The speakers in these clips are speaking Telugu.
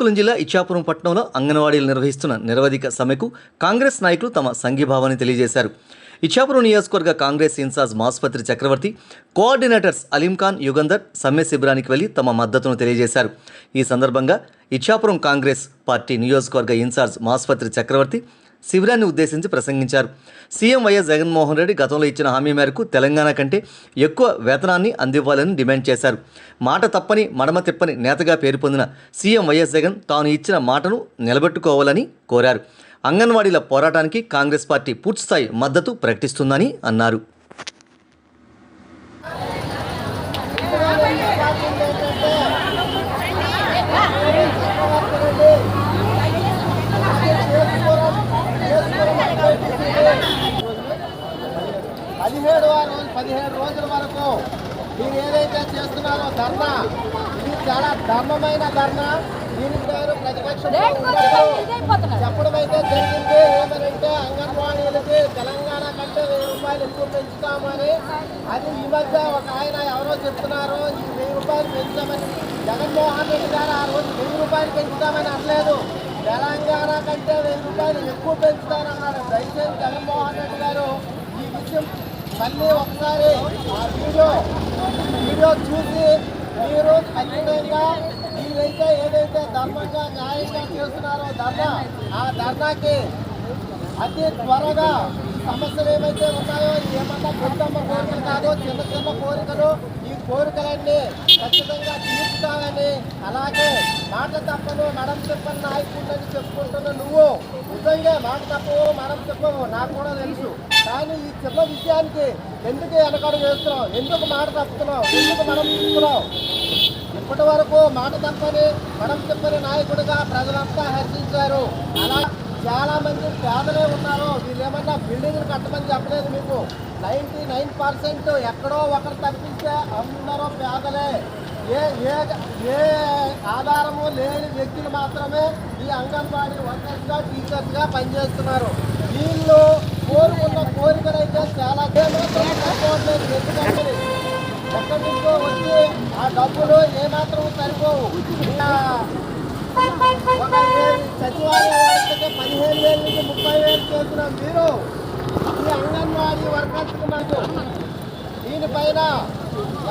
శ్రీకాకుళం జిల్లా ఇచ్చాపురం పట్టణంలో అంగన్వాడీలు నిర్వహిస్తున్న నిరవధిక సమ్మెకు కాంగ్రెస్ నాయకులు తమ సంఘీభావాన్ని తెలియజేశారు. ఇచ్చాపురం నియోజకవర్గ కాంగ్రెస్ ఇన్ఛార్జ్ మాస్పత్రి చక్రవర్తి కోఆర్డినేటర్స్ అలీంఖాన్ యుగంధర్ సమ్మె శిబిరానికి వెళ్ళి తమ మద్దతును తెలియజేశారు. ఈ సందర్భంగా ఇచ్చాపురం కాంగ్రెస్ పార్టీ నియోజకవర్గ ఇన్ఛార్జ్ మాస్పత్రి చక్రవర్తి శిబిరాన్ని ఉద్దేశించి ప్రసంగించారు. సీఎం వైఎస్ జగన్మోహన్ రెడ్డి గతంలో ఇచ్చిన హామీ మేరకు తెలంగాణ కంటే ఎక్కువ వేతనాన్ని అందివ్వాలని డిమాండ్ చేశారు. మాట తప్పని మడమ తిప్పని నేతగా పేరు పొందిన సీఎం వైఎస్ జగన్ తాను ఇచ్చిన మాటను నిలబెట్టుకోవాలని కోరారు. అంగన్వాడీల పోరాటానికి కాంగ్రెస్ పార్టీ పూర్తిస్థాయి మద్దతు ప్రకటిస్తుందని అన్నారు. పదిహేడు రోజు పదిహేడు రోజుల వరకు మీరు ఏదైతే చేస్తున్నారో ధర్నా ఇది చాలా ధర్మమైన ధర్నా. దీనికి పేరు ప్రతిపక్షం చెప్పడం అయితే జరిగింది. ఏమనంటే అంగన్వాడీలకి తెలంగాణ కంటే వెయ్యి రూపాయలు ఎక్కువ పెంచుతామని. అది ఈ మధ్య ఒక ఆయన ఎవరో చెప్తున్నారు ఈ వెయ్యి రూపాయలు పెంచుతామని జగన్మోహన్ రెడ్డి గారు ఆ రోజు వెయ్యి రూపాయలు పెంచుతామని అనలేదు. తెలంగాణ కంటే వెయ్యి రూపాయలు ఎక్కువ పెంచుతానన్నాడు దయచేసి జగన్మోహన్ రెడ్డి గారు ఈ విషయం మళ్ళీ ఒకసారి ఆ వీడియో వీడియో చూసి మీరు ఖచ్చితంగా మీరైతే ఏదైతే ధర్మంగా న్యాయంగా చేస్తున్నారో ధర్నా ఆ ధర్నాకి అతి త్వరగా సమస్యలు ఏమైతే ఉన్నాయో ఏమన్నా పెద్దమ్మ కోరికలు కాదు చిన్న చిన్న కోరికలు ఈ కోరికలన్నీ ఖచ్చితంగా తీర్చుతానని అలాగే మాట తప్పను మనం చెప్పని నాయకుడిని చెప్పుకుంటున్న నువ్వు. నిజంగా మాట తప్పవు మనం చెప్పవు నాకు కూడా తెలుసు. కానీ ఈ చిన్న విషయానికి ఎందుకు వెనకడు వేస్తున్నావు? ఎందుకు మాట తప్పుతున్నాం ఎందుకు మనం తిప్పుతున్నావు ఇప్పటి వరకు మాట తప్పని మనం చెప్పని నాయకుడిగా ప్రజలంతా హర్షించారు. అలా చాలా మంది పేదలే ఉన్నారు. వీళ్ళు ఏమన్నా బిల్డింగ్లు కట్టమని చెప్పలేదు మీకు. నైంటీ నైన్ పర్సెంట్ ఎక్కడో ఒకరు తప్పించే అందరూ పేదలే. ఏ ఏ ఏ ఆధారము లేని వ్యక్తులు మాత్రమే ఈ అంగన్వాడీ వర్కర్స్గా టీచర్స్గా పనిచేస్తున్నారు. వీళ్ళు కోరుకున్న కోరికలైతే చాలా ఏమాత్రం సరిపోవట్లేదు ఎందుకంటే ఎక్కడి నుంచో వచ్చి ఆ డబ్బులు ఏమాత్రం సరిపోవు ఇలా ఒక సచివాలయ వ్యవస్థకి పదిహేను వేల నుంచి ముప్పై వేలు చేస్తున్నాం మీరు ఈ అంగన్వాడీ వర్కర్స్కి మనకు దీనిపైన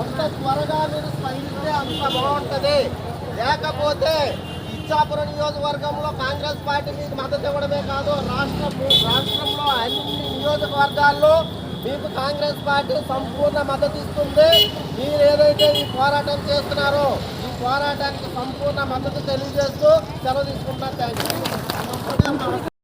ఎంత త్వరగా మీరు స్పందిస్తే అంత బాగుంటుంది లేకపోతే ఇచ్చాపురం నియోజకవర్గంలో కాంగ్రెస్ పార్టీ మీకు మద్దతు ఇవ్వడమే కాదు రాష్ట్రం రాష్ట్రంలో అన్ని నియోజకవర్గాల్లో మీకు కాంగ్రెస్ పార్టీ సంపూర్ణ మద్దతు ఇస్తుంది. మీరు ఏదైతే ఈ పోరాటం చేస్తున్నారో ఈ పోరాటానికి సంపూర్ణ మద్దతు తెలియజేస్తూ సెలవు తీసుకుంటున్నా థ్యాంక్ యూ